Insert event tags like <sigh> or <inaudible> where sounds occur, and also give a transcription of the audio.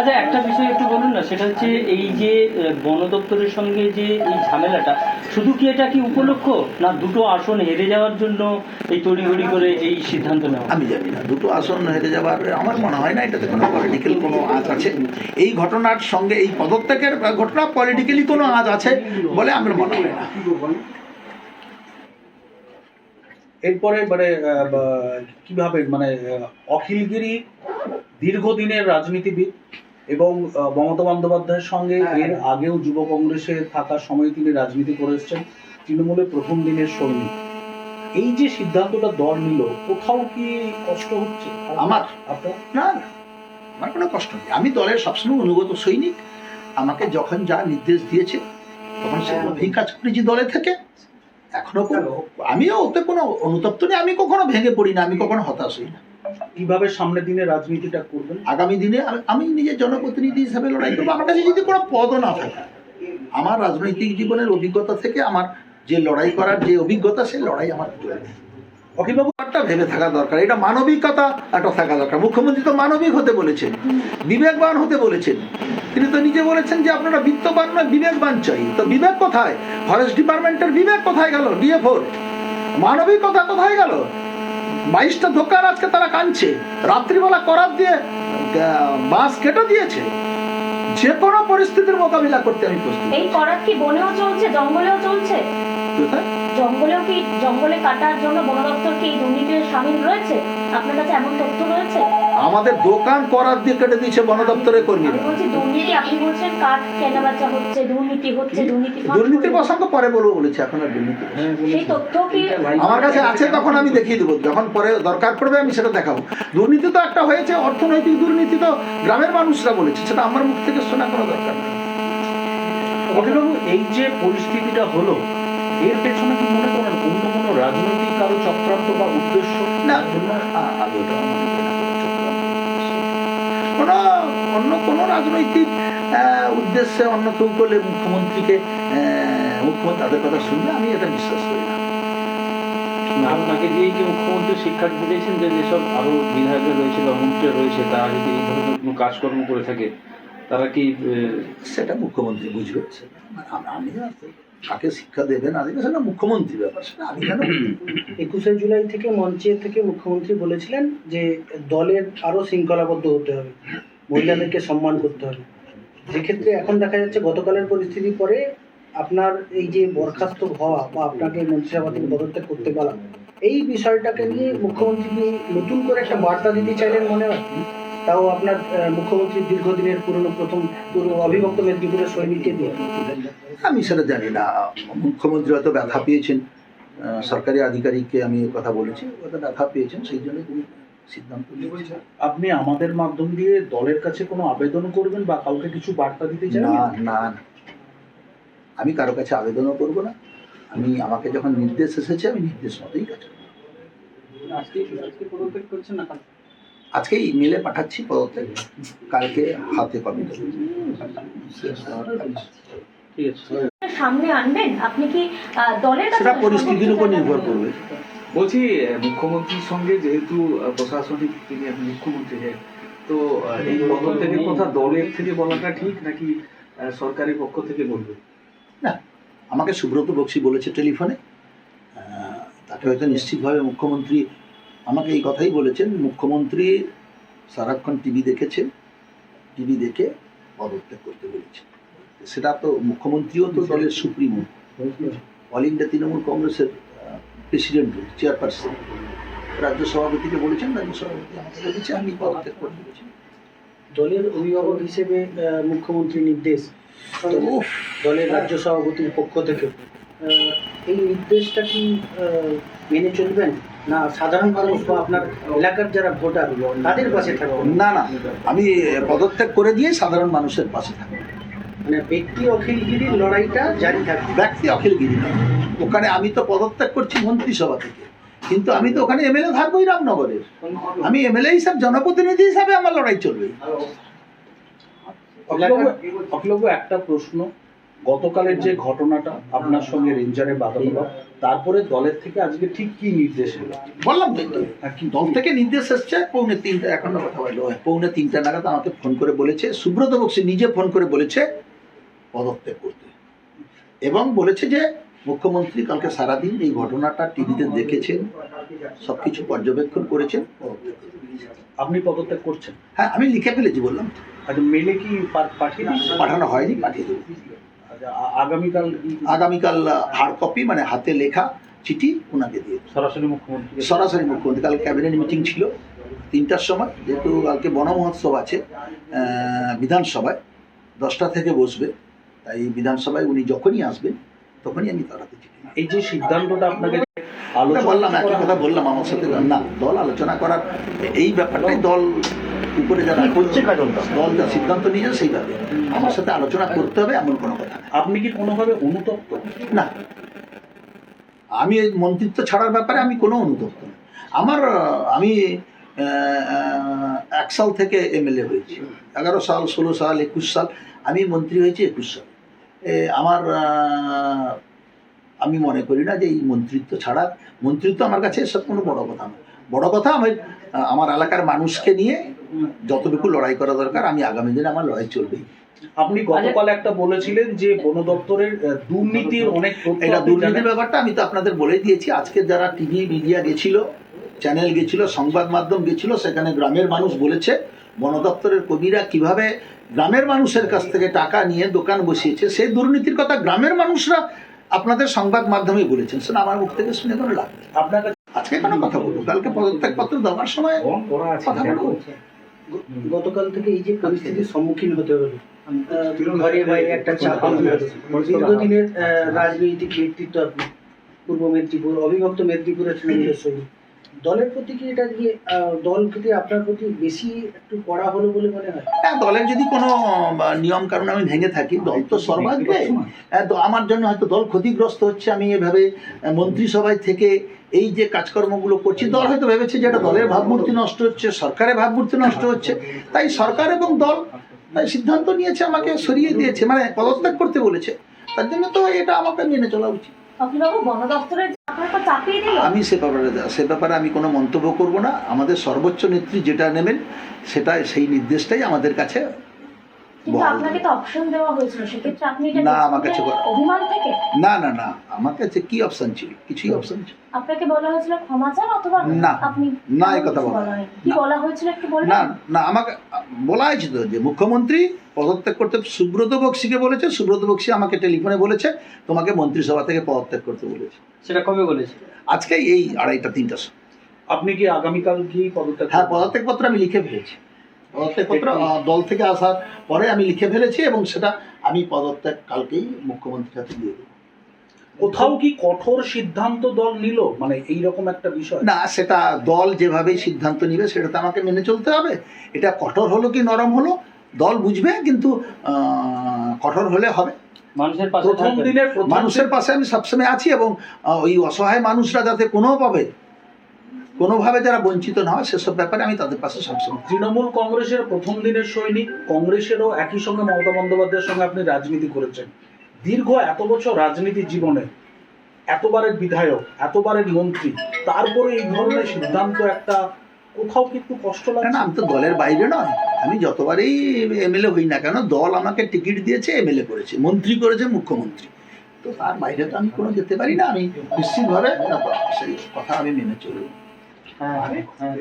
আচ্ছা একটা বিষয় একটু বলুন না সেটা হচ্ছে এই যে আহ, বন দপ্তরের সঙ্গে যে এই ঝামেলাটা শুধু কি এটা কি উপলক্ষ? না দুটো আসন হেরে যাওয়ার জন্য এই তড়িঘড়ি করে এই সিদ্ধান্ত নেওয়া? আমি জানি না দুটো আসন হেরে যাবার আমার মনে হয় না এটাতে কোনো পলিটিক্যাল কোনো আজ আছে। এই ঘটনার সঙ্গে এই পদত্যাগের ঘটনা পলিটিক্যালি কোনো আজ আছে বলে আমার মনে হয় না। এরপরে মানে কীভাবে মানে অখিলগিরি দীর্ঘদিনের রাজনীতিবিদ এবং মমতা বন্দ্যোপাধ্যায়ের সঙ্গে এর আগেও যুব কংগ্রেসে থাকার সময় তিনি রাজনীতি করে এসেছেন তৃণমূলের প্রথম দিনের সৈনিক। এই যে সিদ্ধান্তটা দল নিল কোথাও কি কষ্ট হচ্ছে? আমার? আপনার? না না। আমার কোনো কষ্ট নেই। আমি দলের সবসময় অনুগত সৈনিক। আমাকে যখন যা নির্দেশ দিয়েছে তখন সেভাবেই কাজ করেছি দলে থেকে। এখনও কোনো? আমিও ওতে কোনো অনুতপ্ত নেই। আমি কখনো ভেঙে পড়ি না। আমি কখনো হতাশ হই না। কীভাবে সামনের দিনে রাজনীতিটা করবেন? আগামী দিনে আমি- নিজের জনপ্রতিনিধি হিসাবে লড়াই করব। আমার কাছে যদি কোনো পদও না থাকে, আমার রাজনৈতিক জীবনের অভিজ্ঞতা থেকে আমার যে লড়াই করার যে অভিজ্ঞতা, সেই লড়াই আমার অখিলবাবু, একটা ভেবে থাকা দরকার। এটা মানবিকতা একটা থাকা দরকার। মুখ্যমন্ত্রী তো মানবিক হতে বলেছেন, বিবেকবান হতে বলেছেন। তিনি তো নিজে বলেছেন যে আপনারা বিত্তবান নয়, বিবেকবান চাই। তো বিবেক কোথায়? ফরেস্ট ডিপার্টমেন্টের বিবেক কোথায় গেল? ডিএফওর। মানবিকতা কোথায় গেল? বাইশটা দোকান আজকে তারা কাঁদছে। রাত্রিবেলা করার দিয়ে বাস কেটে দিয়েছে। যে কোনো পরিস্থিতির মোকাবিলা করতে আমি প্রস্তুত এই করাত কি বনেও চলছে জঙ্গলেও চলছে? কোথায়? জঙ্গলেও কি জঙ্গলে কাটার জন্য বন দপ্তর কি এই দুর্নীতির সামিল রয়েছে? আপনার কাছে এমন তথ্য রয়েছে? আমাদের দোকান করার দিয়ে কেটে দিয়েছে বন দপ্তরের কর্মীরা দুর্নীতি আপনি বলছেন কাঠ কেনা বেচা হচ্ছে দুর্নীতি হচ্ছে দুর্নীতি দুর্নীতির প্রসঙ্গ পরে বলব বলেছে এখন আর দুর্নীতি সেই তথ্য কি আমার কাছে আছে তখন আমি দেখিয়ে দেবো। যখন পরে দরকার পড়বে আমি সেটা দেখাবো। দুর্নীতি তো একটা হয়েছে অর্থনৈতিক দুর্নীতি তো গ্রামের মানুষরা বলেছে সেটা আমার মুখ থেকে শোনা কোনো দরকার নেই। এই যে পরিস্থিতিটা হলো এর পেছনে কি মনে করেন অন্য কোনো রাজনৈতিক কারও চক্রান্ত বা উদ্দেশ্য? না। আমি ওটা কোনো অন্য কোনো রাজনৈতিক উদ্দেশ্যে অন্য কেউ করলে মুখ্যমন্ত্রীকে মুখ্যমন্ত্রী তাদের কথা শুনলে আমি এটা বিশ্বাস করি না। আপনাকে দিয়েই কি মুখ্যমন্ত্রী শিক্ষা দিতে চাইছেন যে যেসব আরও বিধায়কের রয়েছে বা মন্ত্রীরা রয়েছে তারা যদি এই ধরনের কোনো কাজকর্ম করে থাকে তারা কি সেটা মুখ্যমন্ত্রী বুঝবে। আমি কাকে শিক্ষা দেবে না দেবে সেটা মুখ্যমন্ত্রী ব্যাপার, সেটা আমি কেন? <coughs> একুশে জুলাই থেকে মঞ্চে থেকে মুখ্যমন্ত্রী বলেছিলেন যে দলের আরও শৃঙ্খলাবদ্ধ হতে হবে, মহিলাদেরকে সম্মান করতে হবে। যেক্ষেত্রে এখন দেখা যাচ্ছে গতকালের পরিস্থিতির পরে আপনার এই যে বরখাস্ত হওয়া বা আপনাকে মন্ত্রিসভা থেকে পদত্যাগ করতে পারা এই বিষয়টাকে নিয়ে মুখ্যমন্ত্রী নতুন করে একটা বার্তা দিতে চাইলেন মনে হয়? তাও আপনার আহ, মুখ্যমন্ত্রীর দীর্ঘদিনের পুরনো প্রথম পুরো অবিভক্ত মেদিনীপুরের সৈনিককে দিয়ে। আমি সেটা জানি না। মুখ্যমন্ত্রী হয়তো ব্যথা পেয়েছেন। আহ, সরকারি আধিকারিককে আমি কথা বলেছি হয়তো ব্যথা পেয়েছেন সেই জন্য তিনি সিদ্ধান্ত আপনি আমাদের মাধ্যম দিয়ে দলের কাছে কোনো আবেদন করবেন বা কাউকে কিছু বার্তা দিতে না চাইবেন না না। আমি কারও কাছে আবেদনও করব না। আমি আমাকে যখন নির্দেশ এসেছে আমি নির্দেশ মতোই কাজ করব। আজকে ইমেলে পাঠাচ্ছি পদত্যাগ কালকে হাতে কপি দেবো। সামনে আনবেন? আপনি কি দলের সেটা পরিস্থিতির উপর নির্ভর করবে। বলছি মুখ্যমন্ত্রীর সঙ্গে যেহেতু প্রশাসনিক তিনি এখন মুখ্যমন্ত্রী হ্যাঁ তো এই পদত্যাগের কথা দলের থেকে বলাটা ঠিক নাকি আহ, সরকারি পক্ষ থেকে বলবে? না আমাকে সুব্রত বক্সি বলেছে টেলিফোনে। তাকে হয়তো নিশ্চিতভাবে মুখ্যমন্ত্রী আমাকে এই কথাই বলেছেন মুখ্যমন্ত্রী সারাক্ষণ টিভি দেখেছেন টিভি দেখে পদত্যাগ করতে বলেছেন। সেটা তো মুখ্যমন্ত্রীও তো দলের সুপ্রিমো। অল ইন্ডিয়া তৃণমূল কংগ্রেসের প্রেসিডেন্ট চেয়ারপারসন। রাজ্য সভাপতিকে বলেছেন রাজ্য সভাপতি আমাকে বলেছে আমি পদত্যাগ করতে বলেছি। দলের অভিভাবক হিসেবে আহ, মুখ্যমন্ত্রীর নির্দেশ দলের রাজ্য সভাপতির পক্ষ থেকে। এই নির্দেশটা কি মেনে চলবেন? না সাধারণ মানুষ বা আপনার এলাকার যারা ভোটার তাদের পাশে থাকবেন না না আমি পদত্যাগ করে দিয়ে সাধারণ মানুষের পাশে থাকব। মানে ব্যক্তি অখিলগিরির লড়াইটা জারি থাকবে। ব্যক্তি অখিলগিরি। ওখানে আমি তো পদত্যাগ করছি মন্ত্রিসভা থেকে। কিন্তু আমি তো ওখানে এমএলএ থাকবোই রামনগরের। আমি এমএলএ হিসাব জনপ্রতিনিধি হিসাবে আমার লড়াই চলবে। অখিলবাবু একটা প্রশ্ন। গতকালের যে ঘটনাটা আপনার সঙ্গে রেঞ্জারের বাদানুবাদ তারপরে দলের থেকে আজকে ঠিক কি নির্দেশ এলো বললাম তো। হ্যাঁ, দল থেকে নির্দেশ এসছে পৌনে তিনটা এখন কথা বলল পৌনে তিনটা নাগাদ আমাকে ফোন করে বলেছে সুব্রত বক্সি নিজে ফোন করে বলেছে পদত্যাগ করতে এবং বলেছে যে মুখ্যমন্ত্রী কালকে সারাদিন এই ঘটনাটা টিভিতে দেখেছেন সবকিছু পর্যবেক্ষণ করেছেন। আপনি পদত্যাগ করছেন হ্যাঁ আমি লিখে ফেলেছি বললাম। আচ্ছা মেলে কি পাঠিয়ে পাঠানো হয়নি পাঠিয়ে দেবো আগামীকাল আগামীকাল হার্ড কপি মানে হাতে লেখা চিঠি ওনাকে দিয়ে সরাসরি মুখ্যমন্ত্রী সরাসরি মুখ্যমন্ত্রী কাল ক্যাবিনেট মিটিং ছিল তিনটার সময় যেহেতু কালকে বন মহোৎসব আছে বিধানসভায় দশটা থেকে বসবে তাই বিধানসভায় উনি যখনই আসবেন তখনই আমি তাড়াতে চিঠি এই যে সিদ্ধান্তটা আপনাকে আলোচনা বললাম একই কথা বললাম আমার সাথে না দল আলোচনা করার এই ব্যাপারটাই দল উপরে যারা দল যা সিদ্ধান্ত নিয়েছে সেইভাবে। আমার সাথে আলোচনা করতে হবে এমন কোনো কথা আপনি কি কোনোভাবে অনুতপ্ত? না। আমি এই মন্ত্রিত্ব ছাড়ার ব্যাপারে আমি কোনো অনুতপ্ত না। আমার আমি এক সাল থেকে এমএলএ হয়েছি। এগারো সাল ষোলো সাল একুশ সাল আমি মন্ত্রী হয়েছি একুশ সাল। এ, আমার আমি মনে করি না যে এই মন্ত্রিত্ব ছাড়া মন্ত্রিত্ব আমার কাছে এসব কোনো বড় কথা না বড় কথা আমি আমার এলাকার মানুষকে নিয়ে যতটুকু লড়াই করা দরকার আমি আগামী দিনে আমার লড়াই চলবে। আপনি গতকাল একটা বলেছিলেন যে বন দপ্তরের দুর্নীতির অনেক এটা দুর্নীতির ব্যাপারটা আমি তো আপনাদের বলে দিয়েছি। আজকে যারা টিভি মিডিয়া গেছিল চ্যানেল গেছিল সংবাদ মাধ্যম গেছিল সেখানে গ্রামের মানুষ বলেছে বন দপ্তরের কবিরা কীভাবে গ্রামের মানুষের কাছ থেকে টাকা নিয়ে দোকান বসিয়েছে সেই দুর্নীতির কথা গ্রামের মানুষরা আপনাদের সংবাদ মাধ্যমে বলেছেন। শুনে আমার মুখ থেকে শুনে কোনো লাভ নেই। আপনার কাছে আজকে কোনো কথা বলব কালকে পদত্যাগ পত্র দেওয়ার সময় কথা বলব গতকাল থেকে এই যে পরিস্থিতির সম্মুখীন হতে হলো আহ, ঘরে বাইরে একটা চাপ দীর্ঘদিনের আহ, রাজনৈতিক নেতৃত্ব আপনি। পূর্ব মেদিনীপুর অবিভক্ত মেদিনীপুরের সঙ্গে দলের প্রতি কি এটা কি দল প্রতি আপনার প্রতি বেশি একটু কড়া হলো বলে মনে হয়? হ্যাঁ দলের যদি কোনো নিয়ম কারণ আমি ভেঙে থাকি দল তো সর্বাগ্রে হ্যাঁ, তো আমার জন্য হয়তো দল ক্ষতিগ্রস্ত হচ্ছে আমি এভাবে মন্ত্রিসভায় থেকে এই যে কাজকর্মগুলো করছি দল হয়তো ভেবেছে যে এটা দলের ভাবমূর্তি নষ্ট হচ্ছে সরকারের ভাবমূর্তি নষ্ট হচ্ছে। তাই সরকার এবং দল তাই সিদ্ধান্ত নিয়েছে আমাকে সরিয়ে দিয়েছে মানে পদত্যাগ করতে বলেছে। তার জন্য তো এটা আমাকে মেনে চলা উচিত। আমি সে ব্যাপারে সে ব্যাপারে আমি কোনো মন্তব্য করব না। আমাদের সর্বোচ্চ নেত্রী যেটা নেবেন, সেটা, সেই নির্দেশটাই আমাদের কাছে কিন্তু আপনাকে তো অপশন দেওয়া হয়েছিল সেক্ষেত্রে আপনি এটা না, আমার কাছে অভিমান থেকে? না না না আমার কাছে কি অপশন ছিল? কিছুই অপশন ছিল আপনাকে বলা হয়েছিল ক্ষমা চান অথবা না, আপনি না, এই কথা বলা বলা কি বলা হয়েছিল একটু বলবেন? না না আমাকে বলা হয়েছে যে মুখ্যমন্ত্রী পদত্যাগ করতে সুব্রত বক্সিকে বলেছে সুব্রত বক্সি আমাকে টেলিফোনে বলেছে তোমাকে মন্ত্রিসভা থেকে পদত্যাগ করতে বলেছে। সেটা কবে বলেছে? আজকে এই আড়াইটা তিনটার সময়। আপনি কি আগামীকাল কি পদত্যাগ হ্যাঁ? পদত্যাগ পত্র আমি লিখে ফেলেছি। পদত্যাগ দল থেকে আসার পরে আমি লিখে ফেলেছি এবং সেটা আমি পদত্যাগ কালকেই মুখ্যমন্ত্রীর হাতে দিয়ে দেবো। কোথাও কি কঠোর সিদ্ধান্ত দল নিল? মানে এইরকম একটা বিষয়। না সেটা দল যেভাবেই সিদ্ধান্ত নিবে সেটা তো আমাকে মেনে চলতে হবে। এটা কঠোর হলো কি নরম হলো দল বুঝবে কিন্তু কঠোর হলে হবে। মানুষের পাশে প্রথম। দিনের মানুষের পাশে আমি সবসময় আছি এবং ওই অসহায় মানুষরা যাতে কোনোভাবে কোনোভাবে যারা বঞ্চিত না হয় সেসব ব্যাপারে আমি তাদের পাশে সবসময় তৃণমূল কংগ্রেসের প্রথম দিনের সৈনিক কংগ্রেসেরও একই সঙ্গে মমতা বন্দ্যোপাধ্যায়ের সঙ্গে আপনি রাজনীতি করেছেন। দীর্ঘ এত বছর রাজনীতির জীবনে এতবারের বিধায়ক এতবারের মন্ত্রী তারপরে এই ধরনের সিদ্ধান্ত একটা কোথাও কি একটু কষ্ট লাগে না আমি তো দলের বাইরে নয়। আমি যতবারই এমএলএ হই না কেন দল আমাকে টিকিট দিয়েছে এমএলএ করেছে মন্ত্রী করেছে মুখ্যমন্ত্রী। তো তার বাইরে তো আমি কোনো যেতে পারি না। আমি নিশ্চিতভাবে সেই কথা আমি মেনে চলবো। হ্যাঁ হ্যাঁ